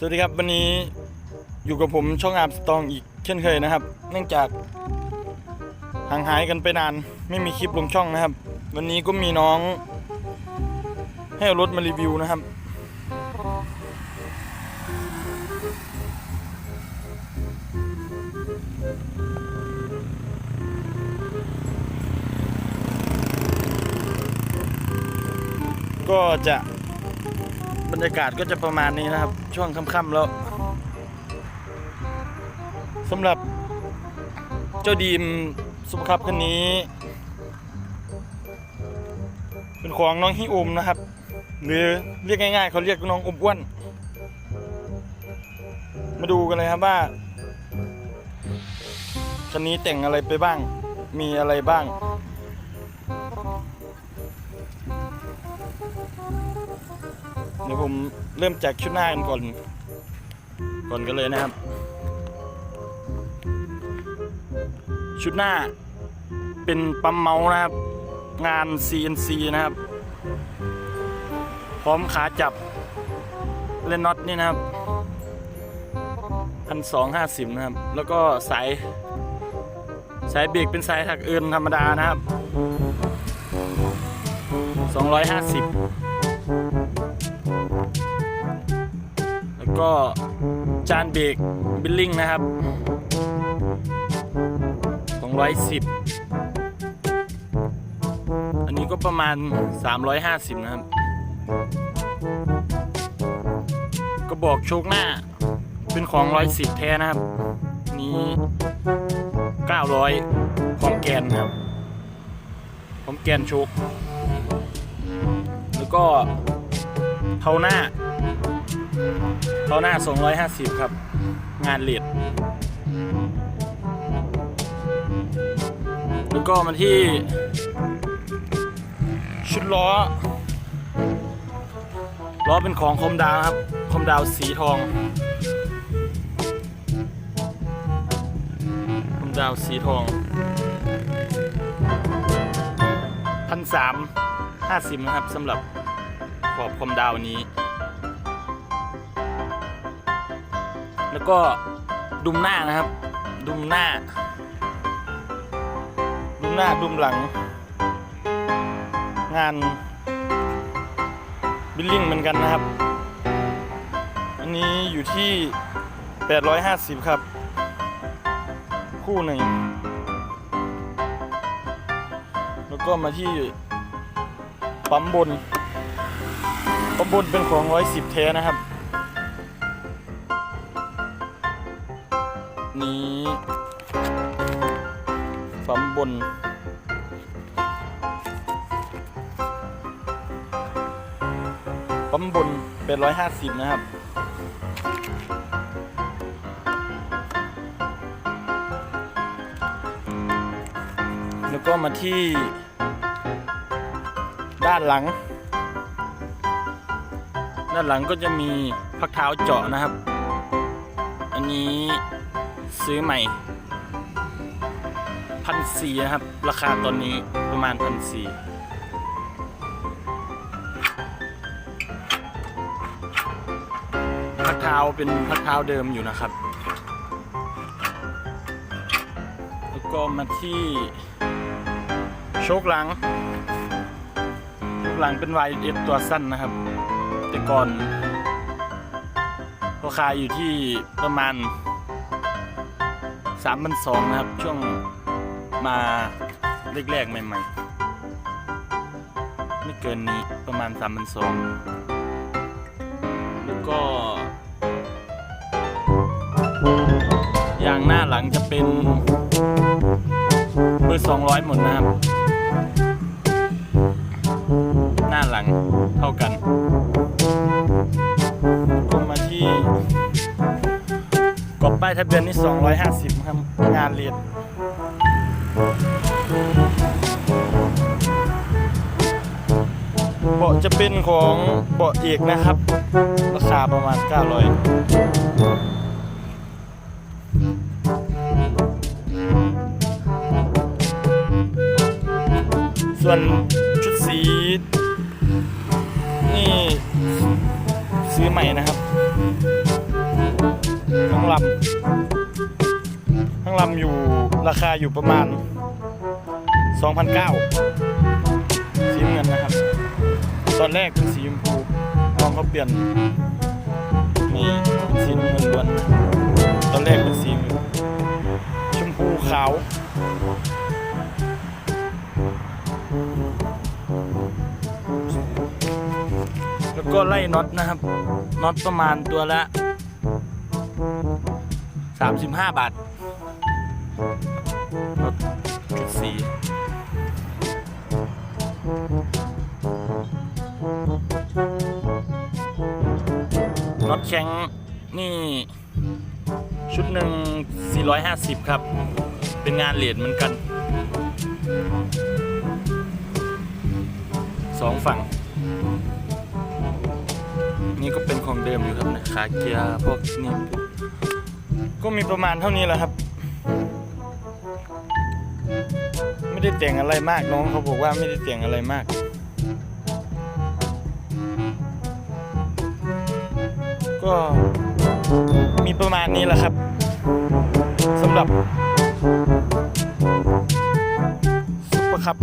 สวัสดีครับวันนี้อยู่กับผมช่องอาร์มสตองอีกเช่นเคยนะครับ เนื่องจากห่างหายกันไปนานไม่มีคลิปลงช่องนะครับ วันนี้ก็มีน้อง ให้รถมารีวิวนะครับ ก็จะ รรยากาศก็จะประมาณนี้นะครับ ช่วงค่ำๆแล้วสำหรับเจ้าดีมสุภาพคันนี้ เป็นของน้องฮิอุมนะครับ หรือเรียกง่ายๆ เขาเรียกน้องอมอ้วน มาดูกันเลยครับว่าคันนี้แต่งอะไรไปบ้างมีอะไรบ้าง ดี๋ยวผมเริ่มจากชุดหน้ากันก่อน ก่อนกันเลยนะครับ ชุดหน้าเป็นปั๊มเมาส์นะครับ งาน CNC นะครับ พร้อมขาจับเล่นน็อตนี่นะครับพันสองห้าสิบนะครับ แล้วก็สาย สายเบรกเป็นสายถักเอินธรรมดานะครับสองร้อยห้าสิบ ก็จานเบรกบิลลิ่งนะครับ210 อันนี้ก็ประมาณ 350 นะครับ ก็บอกโชคหน้าเป็นของ 110 แท้นะครับ นี้ 900 พร้อมแกนนะครับ พร้อมแกนโชค แล้วก็เท้าหน้า เท้าหน้า 250 ครับ งานเลดแล้วก็มาที่ ชุดล้อ ล้อเป็นของคมดาวครับ คมดาวสีทอง คมดาวสีทองพันสามห้าสิบนะครับสำหรับขอบคมดาวนี้ แล้วก็ดุมหน้านะครับ ดุมหน้า ดุมหน้าดุมหลัง งานบิลลิ่งเหมือนกันนะครับ อันนี้อยู่ที่ 850 ครับ คู่หนึ่ง แล้วก็มาที่ปั๊มบนปั๊มบนเป็นของ 110แท้นะครับ นี้ปั๊มบน ปั๊มบนเป็นร้อยห้าสิบนะครับแล้วก็มาที่ ด้านหลัง ด้านหลังก็จะมีพักเท้าเจาะนะครับ อันนี้ ซื้อใหม่พันสี่นะครับ ราคาตอนนี้ประมาณพันสี่พักเท้าเป็นพักเท้าเดิมอยู่นะครับ แล้วก็มาที่โชคหลังโชคหลังเป็นวายเอฟตัวสั้นนะครับ แต่ก่อนราคาอยู่ที่ประมาณ สามพันสองนะครับ ช่วงมาแรกๆ ใหม่ๆ ไม่เกินนี้ประมาณสามพันสองแล้วก็อย่างหน้าหลังจะเป็นเบอร์สองร้อยหมดนะครับ หน้าหลังเท่ากัน ถ้ายทะเบียนนี่250 ครับ งานเรียนเบาะจะเป็นของเบาะเอกนะครับ ราคาประมาณ 900ส่วนชุดสี นี่ ซื้อใหม่นะครับ ลำทั้งลำอยู่ราคาอยู่ประมาณ 2,900สีน้ำเงินนะครับ ตอนแรกเป็นสีชมพูน้องเขาเปลี่ยนนี่เป็นสีเงินล้วนตอนแรกเป็นสีชมพูขาวแล้วก็ไล่น็อตนะครับน็อตประมาณตัวละ 35 บาทน็อตจุดสีน็อตแข็งนี่ ชุดหนึ่ง450 ครับ เป็นงานเหรียญเหมือนกันสองฝั่ง นี่ก็เป็นของเดิมอยู่ครับนะขาเกียร์พวกนี้ ก็มีประมาณเท่านี้แหละครับ ไม่ได้แต่งอะไรมากน้องเขาบอกว่าไม่ได้แต่งอะไรมากก็มีประมาณนี้แหละครับสำหรับซุปเปอร์คัพ